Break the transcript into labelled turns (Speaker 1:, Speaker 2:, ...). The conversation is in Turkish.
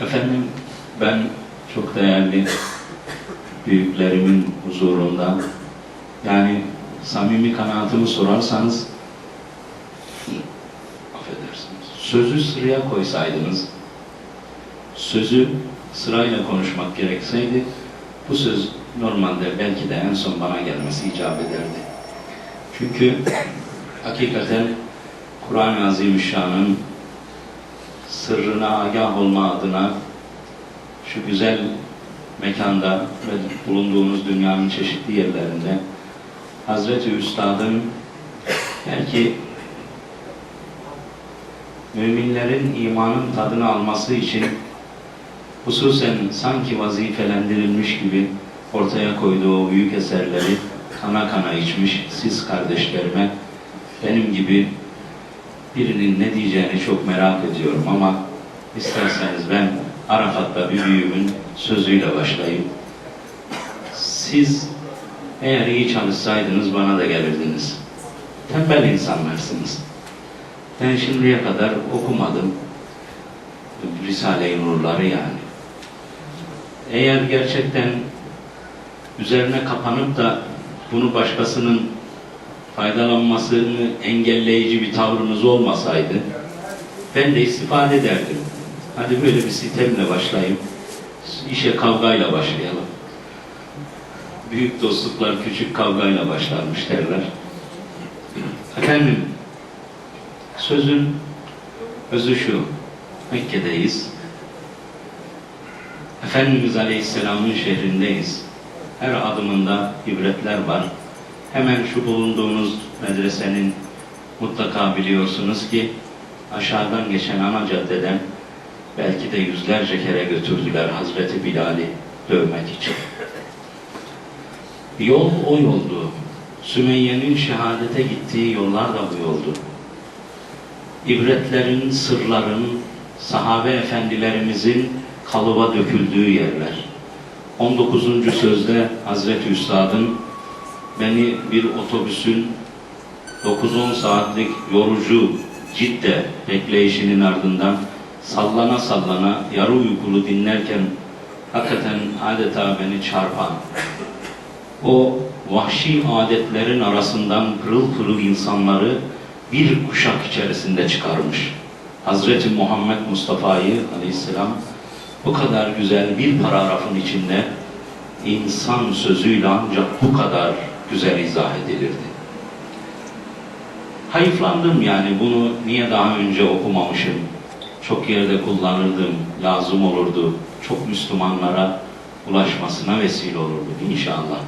Speaker 1: Efendim ben çok değerli büyüklerimin huzurunda yani samimi kanaatımı sorarsanız affedersiniz sözü sıraya koysaydınız sözü sırayla konuşmak gerekseydi bu söz normalde belki de en son bana gelmesi icap ederdi. Çünkü hakikaten Kur'an-ı Azimüşşan'ın sırrına agah olma adına şu güzel mekanda ve bulunduğumuz dünyanın çeşitli yerlerinde Hazreti Üstad'ın belki müminlerin imanın tadını alması için hususen sanki vazifelendirilmiş gibi ortaya koyduğu büyük eserleri kana kana içmiş siz kardeşlerime benim gibi birinin ne diyeceğini çok merak ediyorum ama isterseniz ben Arafat'ta bir büyüğümün sözüyle başlayayım. Siz eğer iyi çalışsaydınız bana da gelirdiniz. Tembel insanlarsınız. Ben şimdiye kadar okumadım. Risale-i Nurları yani. Eğer gerçekten üzerine kapanıp da bunu başkasının faydalanmasını engelleyici bir tavrınız olmasaydı ben de istifade ederdim. Hadi böyle bir sitemle başlayayım. İşe kavgayla başlayalım. Büyük dostluklar küçük kavgayla başlarmış derler. Efendim, sözün özü şu. Mekke'deyiz. Efendimiz Aleyhisselam'ın şehrindeyiz. Her adımında ibretler var. Hemen şu bulunduğunuz medresenin mutlaka biliyorsunuz ki aşağıdan geçen ana caddeden belki de yüzlerce kere götürdüler Hazreti Bilal'i dövmek için. Yol o yoldu. Sümeyye'nin şehadete gittiği yollar da bu yoldu. İbretlerin, sırların, sahabe efendilerimizin kalıba döküldüğü yerler. 19. sözde Hazreti Üstad'ın beni bir otobüsün 9-10 saatlik yorucu cidde bekleyişinin ardından sallana sallana yarı uykulu dinlerken hakikaten adeta beni çarpan o vahşi adetlerin arasından pırıl pırıl insanları bir kuşak içerisinde çıkarmış. Hazreti Muhammed Mustafa'yı aleyhisselam bu kadar güzel bir paragrafın içinde insan sözüyle ancak bu kadar güzel izah edilirdi. Hayıflandım yani bunu niye daha önce okumamışım? Çok yerde kullanırdım, lazım olurdu. Çok Müslümanlara ulaşmasına vesile olurdu inşallah.